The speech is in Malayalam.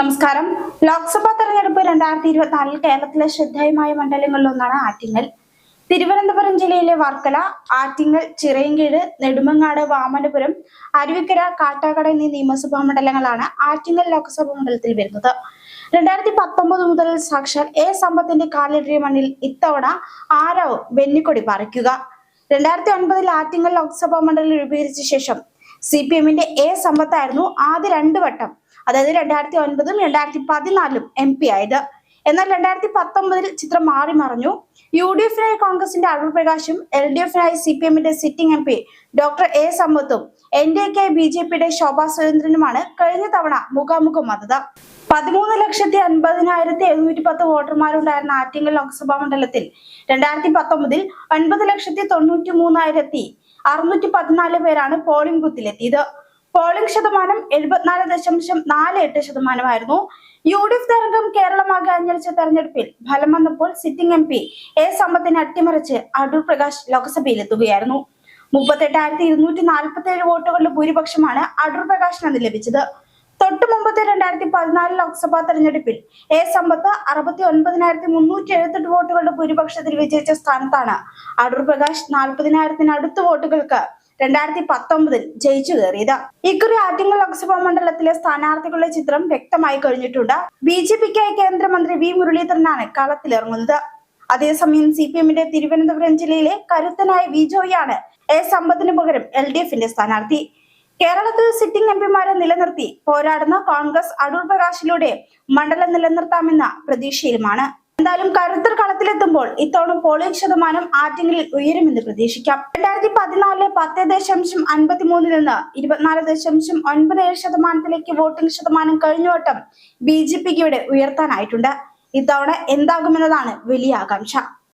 നമസ്കാരം. ലോക്സഭാ തെരഞ്ഞെടുപ്പ് രണ്ടായിരത്തി ഇരുപത്തിനാലിൽ കേരളത്തിലെ ശ്രദ്ധേയമായ മണ്ഡലങ്ങളിലൊന്നാണ് ആറ്റിങ്ങൽ. തിരുവനന്തപുരം ജില്ലയിലെ വർക്കല ആറ്റിങ്ങൽ ചിറയൻകീഴ് നെടുമങ്ങാട് വാമനപുരം അരുവിക്കര കാട്ടാക്കട എന്നീ നിയമസഭാ മണ്ഡലങ്ങളാണ് ആറ്റിങ്ങൽ ലോക്സഭാ മണ്ഡലത്തിൽ വരുന്നത്. രണ്ടായിരത്തി പത്തൊമ്പത് മുതൽ സാക്ഷാൽ എ സമ്പത്തിന്റെ കാലിടറിയ മണ്ണിൽ ഇത്തവണ ആരവ് വെന്നിക്കൊടി പറിക്കുക. രണ്ടായിരത്തി ഒൻപതിൽ ആറ്റിങ്ങൽ ലോക്സഭാ മണ്ഡലം രൂപീകരിച്ച ശേഷം സി പി എമ്മിന്റെ എ സമ്പത്തായിരുന്നു ആദ്യ രണ്ടു വട്ടം അതായത് രണ്ടായിരത്തി ഒൻപതും രണ്ടായിരത്തി പതിനാലിലും എം പി ആയത്. എന്നാൽ രണ്ടായിരത്തി പത്തൊമ്പതിൽ ചിത്രം മാറി മറിഞ്ഞു. യു ഡി എഫിനായി കോൺഗ്രസിന്റെ അടൂർ പ്രകാശും എൽ ഡി എഫിനായി സി പി എമ്മിന്റെ sitting M P doctor A സമ്പത്തും എൻ ഡി എക്കായി ബി ജെ പിയുടെ ശോഭാ സുരേന്ദ്രനുമാണ് കഴിഞ്ഞ തവണ മുഖാമുഖം വന്നത്. പതിമൂന്ന് ലക്ഷത്തി അൻപതിനായിരത്തി എഴുന്നൂറ്റി പത്ത് വോട്ടർമാരുണ്ടായിരുന്ന ആറ്റിങ്ങൽ ലോക്സഭാ മണ്ഡലത്തിൽ രണ്ടായിരത്തി പത്തൊമ്പതിൽ ഒൻപത് ലക്ഷത്തി തൊണ്ണൂറ്റി മൂന്നായിരത്തി അറുന്നൂറ്റി പതിനാല് പേരാണ് പോളിംഗ് ബൂത്തിലെത്തിയത്. പോളിംഗ് ശതമാനം എഴുപത്തിനാല് ദശാംശം നാല് എട്ട് ശതമാനമായിരുന്നു. യു ഡി എഫ് തരംഗം കേരളമാകെ അഞ്ഞടിച്ച തെരഞ്ഞെടുപ്പിൽ ഫലം വന്നപ്പോൾ സിറ്റിംഗ് എം പി എ സമ്പത്തിനെ അട്ടിമറിച്ച് അടൂർ പ്രകാശ് ലോക്സഭയിലെത്തുകയായിരുന്നു. മുപ്പത്തെട്ടായിരത്തി ഇരുന്നൂറ്റി നാൽപ്പത്തി ഏഴ് വോട്ടുകളുടെ ഭൂരിപക്ഷമാണ് അടൂർ പ്രകാശിന് ലഭിച്ചത്. തൊട്ടു മുമ്പത്തെ രണ്ടായിരത്തി പതിനാല് ലോക്സഭാ തെരഞ്ഞെടുപ്പിൽ എ സമ്പത്ത് അറുപത്തി ഒൻപതിനായിരത്തി മുന്നൂറ്റി എഴുപത്തെട്ട് വോട്ടുകളുടെ ഭൂരിപക്ഷത്തിൽ വിജയിച്ച സ്ഥാനത്താണ്. അടൂർ പ്രകാശ് നാൽപ്പതിനായിരത്തിനടുത്ത് വോട്ടുകൾക്ക് രണ്ടായിരത്തി പത്തൊമ്പതിൽ ജയിച്ചു കയറിയത്. ഇക്കുറി ആറ്റിങ്ങൽ ലോക്സഭാ മണ്ഡലത്തിലെ സ്ഥാനാർത്ഥികളുടെ ചിത്രം വ്യക്തമായി കഴിഞ്ഞിട്ടുണ്ട്. ബി ജെ പിക്കായി കേന്ദ്രമന്ത്രി വി മുരളീധരനാണ് കളത്തിലിറങ്ങുന്നത്. അതേസമയം സി പി എമ്മിന്റെ തിരുവനന്തപുരം ജില്ലയിലെ കരുത്തനായ വി ജോയിയാണ് എ സമ്പത്തിന് പകരം എൽ ഡി എഫിന്റെ സ്ഥാനാർത്ഥി. കേരളത്തിൽ സിറ്റിംഗ് എംപിമാരെ നിലനിർത്തി പോരാടുന്ന കോൺഗ്രസ് അടൂർ പ്രകാശിലൂടെ മണ്ഡലം നിലനിർത്താമെന്ന പ്രതീക്ഷയിലുമാണ്. എന്തായാലും കരുത്തർ കളത്തിലെത്തുമ്പോൾ ഇത്തവണ പോളിംഗ് ശതമാനം ആറ്റിങ്ങിൽ ഉയരുമെന്ന് പ്രതീക്ഷിക്കാം. രണ്ടായിരത്തി പതിനാലിലെ പത്ത് ദശാംശം അൻപത്തി മൂന്നിൽ നിന്ന് ഇരുപത്തിനാല് ദശാംശം ഒൻപത് ഏഴ് ശതമാനത്തിലേക്ക് വോട്ടിംഗ് ശതമാനം കഴിഞ്ഞവട്ടം ബി ജെ പിക്ക് ഇവിടെ ഉയർത്താനായിട്ടുണ്ട്. ഇത്തവണ എന്താകുമെന്നതാണ് വലിയ ആകാംക്ഷ.